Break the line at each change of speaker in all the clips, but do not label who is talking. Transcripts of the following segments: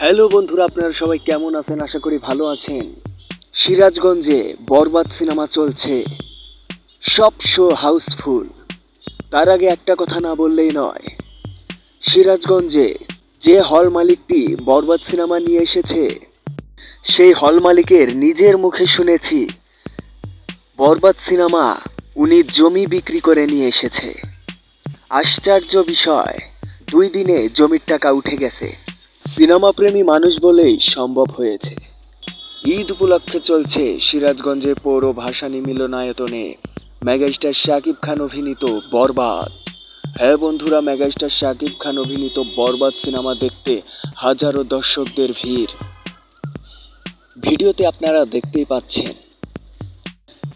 Hello বন্ধুরা, আপনারা সবাই কেমন আছেন? আশা করি ভালো আছেন। সিরাজগঞ্জে বরবাদ সিনেমা চলছে। সব শো হাউসফুল। তার আগে একটা কথা না বললেই নয়। সিরাজগঞ্জে যে হল মালিকটি বরবাদ সিনেমা নিয়ে এসেছে, সেই হল মালিকের নিজের মুখে শুনেছি, বরবাদ সিনেমা উনি জমি বিক্রি করে নিয়ে এসেছে। আশ্চর্য বিষয়, দুই দিনে জমির টাকা উঠে গেছে। সিনেমা প্রেমী মানুষ বলেই সম্ভব হয়েছে। ঈদ উপলক্ষে চলছে সিরাজগঞ্জে পৌর ভাসানী মিলনায়তনে মেগাস্টার শাকিব খান অভিনীত বরবাদ। হ্যাঁ বন্ধুরা, মেগাস্টার শাকিব খান অভিনীত বরবাদ সিনেমা দেখতে হাজারো দর্শকদের ভিড়। ভিডিওতে আপনারা দেখতেই পাচ্ছেন।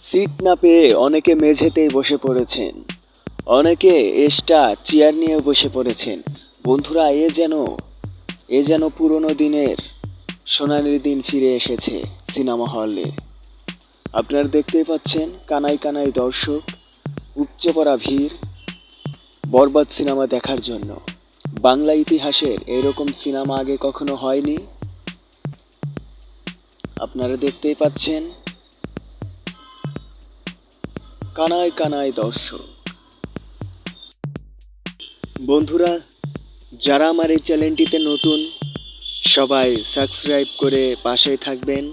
সিট না পেয়ে অনেকে মেঝেতেই বসে পড়েছেন। অনেকে এক্সট্রা চেয়ার নিয়ে বসে পড়েছেন। বন্ধুরা, এ যেন এ যেন পুরনো দিনের সোনালি দিন ফিরে এসেছে সিনেমা হলে। আপনারা দেখতেই পাচ্ছেন কানাই কানাই দর্শক, উপচে পড়া ভিড়, বরবাদ সিনেমা দেখার জন্য। বাংলা ইতিহাসের এরকম সিনেমা আগে কখনো হয়নি। আপনারা দেখতেই পাচ্ছেন কানায় কানায় দর্শক। বন্ধুরা যারা আমার এই চ্যানেলটিতে নতুন, সবাই সাবস্ক্রাইব করে পাশে থাকবেন,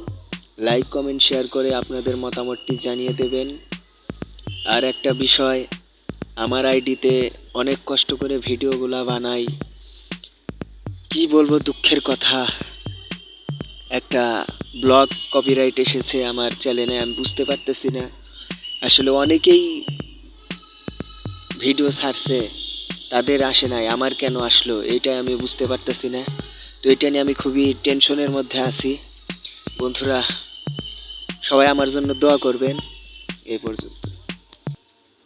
লাইক, কমেন্ট, শেয়ার করে আপনাদের মতামতটি জানিয়ে দেবেন। আর একটা বিষয়, আমার আইডিতে অনেক কষ্ট করে ভিডিওগুলা বানাই। কি বলব দুঃখের কথা? একটা ব্লগ কপিরাইট এসেছে আমার চ্যানেলে, আমি বুঝতে পারতেছি না। আসলে অনেকেই ভিডিও ছাড়ছে। তাদের আসে নাই, আমার কেন আসলো? এটাই আমি বুঝতে পারতেছি না। তো এটা নিয়ে আমি খুবই টেনশনের মধ্যে আছি। বন্ধুরা, সবাই আমার জন্য দোয়া করবেন। এই পর্যন্ত।